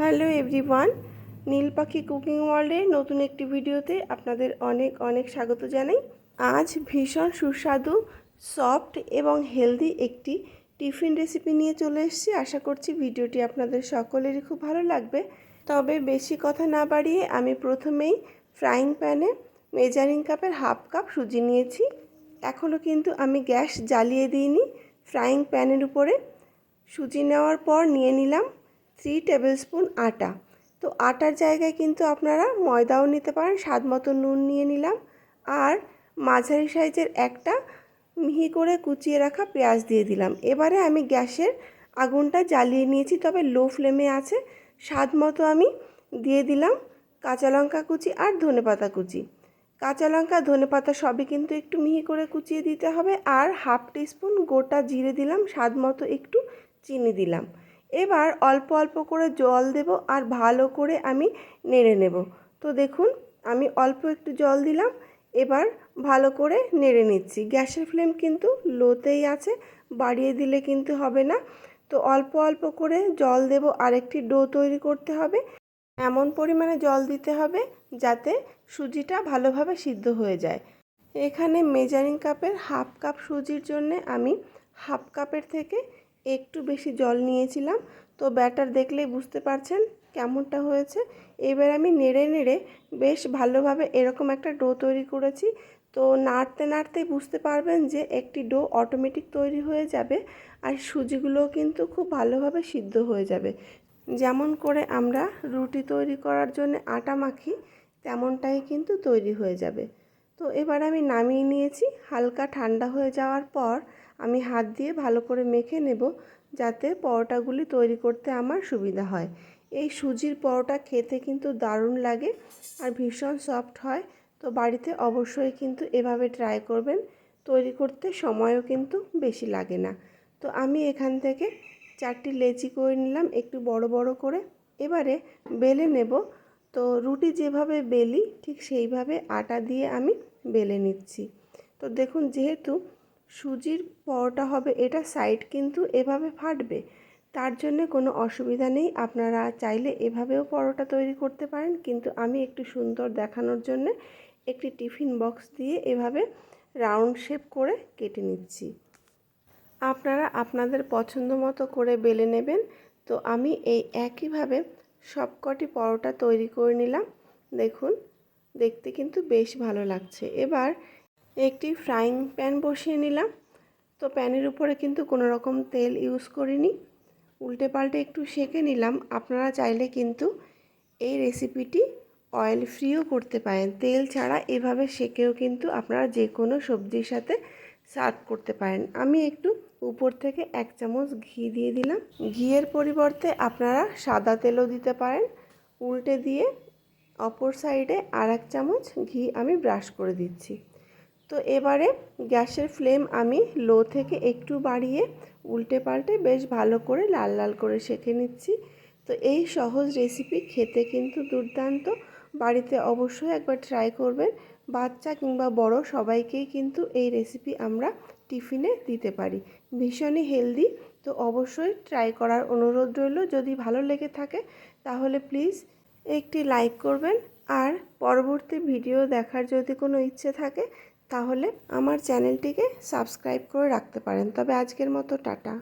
Hello everyone, নীল পাখি cooking ওয়ার্ল্ডের নতুন একটি ভিডিওতে আপনাদের অনেক অনেক স্বাগত জানাই। আজ ভীষণ সুস্বাদু, সফট এবং হেলদি একটি টিফিন রেসিপি নিয়ে চলে এসেছি। আশা করছি ভিডিওটি আপনাদের সকলেরই খুব ভালো লাগবে। তবে বেশি কথা না বাড়িয়ে আমি প্রথমেই ফ্রাইং প্যানে মেজারিং কাপের হাফ কাপ সুজি নিয়েছি। এখনও কিন্তু আমি গ্যাস জ্বালিয়ে দিইনি। ফ্রাইং প্যানের উপরে সুজি নেওয়ার পর নিয়ে নিলাম থ্রি টেবিল স্পুন আটা। তো আটার জায়গায় কিন্তু আপনারা ময়দাও নিতে পারেন, স্বাদ মতো নুন নিয়ে নিলাম। আর মাঝারি সাইজের একটা মিহি করে কুচিয়ে রাখা পেঁয়াজ দিয়ে দিলাম। এবারে আমি গ্যাসের আগুনটা জ্বালিয়ে নিয়েছি, তবে লো ফ্লেমে আছে। স্বাদ মতো আমি দিয়ে দিলাম কাঁচা লঙ্কা কুচি আর ধনেপাতা কুচি। কাঁচা লঙ্কা ধনেপাতা সবই কিন্তু একটু মিহি করে কুচিয়ে দিতে হবে। আর হাফ টিস্পুন গোটা জিরে দিলাম, স্বাদ মতো একটু চিনি দিলাম। এবার অল্প অল্প করে জল দেব আর ভালো করে আমি নেড়ে নেব। তো দেখুন, আমি অল্প একটু জল দিলাম, এবার ভালো করে নেড়ে নিচ্ছি। গ্যাসের ফ্লেম কিন্তু লোতেই আছে, বাড়িয়ে দিলে কিন্তু হবে না। তো অল্প অল্প করে জল দেব আর একটি ডো তৈরি করতে হবে। এমন পরিমাণে জল দিতে হবে যাতে সুজিটা ভালোভাবে সিদ্ধ হয়ে যায়। এখানে মেজারিং কাপের হাফ কাপ সুজির জন্য আমি হাফ কাপের থেকে একটু বেশি জল নিয়েছিলাম। তো ব্যাটার দেখলেই বুঝতে পারছেন কেমনটা হয়েছে। এবার আমি নেড়ে নেড়ে বেশ ভালোভাবে এরকম একটা ডো তৈরি করেছি। তো নাড়তে নাড়তেই বুঝতে পারবেন যে একটি ডো অটোমেটিক তৈরি হয়ে যাবে আর সুজিগুলোও কিন্তু খুব ভালোভাবে সিদ্ধ হয়ে যাবে। যেমন করে আমরা রুটি তৈরি করার জন্য আটা মাখি, তেমনটাই কিন্তু তৈরি হয়ে যাবে। তো এবার আমি নামিয়ে নিয়েছি। হালকা ঠান্ডা হয়ে যাওয়ার পর আমি হাত দিয়ে ভালো করে মেখে নেব যাতে পরোটাগুলি তৈরি করতে আমার সুবিধা হয়। এই সুজির পরোটা খেতে কিন্তু দারুণ লাগে আর ভীষণ সফট হয়। তো বাড়িতে অবশ্যই কিন্তু এভাবে ট্রাই করবেন। তৈরি করতে সময়ও কিন্তু বেশি লাগে না। তো আমি এখান থেকে চারটি লেচি করে নিলাম একটু বড় বড় করে। এবারে বেলে নেব। তো রুটি যেভাবে বেলি ঠিক সেইভাবে আটা দিয়ে আমি বেলে নিচ্ছি। তো দেখুন যেহেতু সুজির পরোটা হবে, এটা সাইড কিন্তু এভাবে ফাটবে। তার জন্য কোনো অসুবিধা নেই, আপনারা চাইলে এভাবেও পরোটা তৈরি করতে পারেন, কিন্তু আমি একটু সুন্দর দেখানোর জন্য একটি টিফিন বক্স দিয়ে এভাবে রাউন্ড শেপ করে কেটে নিচ্ছি। আপনারা আপনাদের পছন্দ মতো করে বেলে নেবেন। তো আমি এই একইভাবে সবকটি পরোটা তৈরি করে নিলাম। দেখুন, দেখতে কিন্তু বেশ ভালো লাগছে। এবার একটি ফ্রাইং প্যান বসিয়ে নিলাম। তো প্যানের উপরে কিন্তু কোনো রকম তেল ইউজ করিনি। উল্টে পাল্টে একটু সেঁকে নিলাম। আপনারা চাইলে কিন্তু এই রেসিপিটি অয়েল ফ্রিও করতে পারেন। তেল ছাড়া এভাবে সেঁকেও কিন্তু আপনারা যে কোনো সবজির সাথে সার্ভ করতে পারেন। আমি একটু উপর থেকে এক চামচ ঘি দিয়ে দিলাম। ঘিয়ের পরিবর্তে আপনারা সাদা তেলও দিতে পারেন। উল্টে দিয়ে অপর সাইডে আর এক চামচ ঘি আমি ব্রাশ করে দিচ্ছি। তো এবারে গ্যাসের ফ্লেম আমি লো থেকে একটু বাড়িয়ে উল্টে পাল্টে বেশ ভালো করে লাল লাল করে শেখে নিচ্ছি। তো এই সহজ রেসিপি খেতে কিন্তু দুর্দান্ত। বাড়িতে অবশ্যই একবার ট্রাই করবেন। বাচ্চা কিংবা বড় সবাইকেই কিন্তু এই রেসিপি আমরা টিফিনে দিতে পারি। ভীষণই হেলদি তো অবশ্যই ট্রাই করার অনুরোধ রইল। যদি ভালো লেগে থাকে তাহলে প্লিজ একটি লাইক করবেন। আর পরবর্তী ভিডিও দেখার যদি কোনো ইচ্ছে থাকে, তাহলে আমার চ্যানেলটিকে সাবস্ক্রাইব করে রাখতে পারেন। তবে আজকের মতো, টাটা।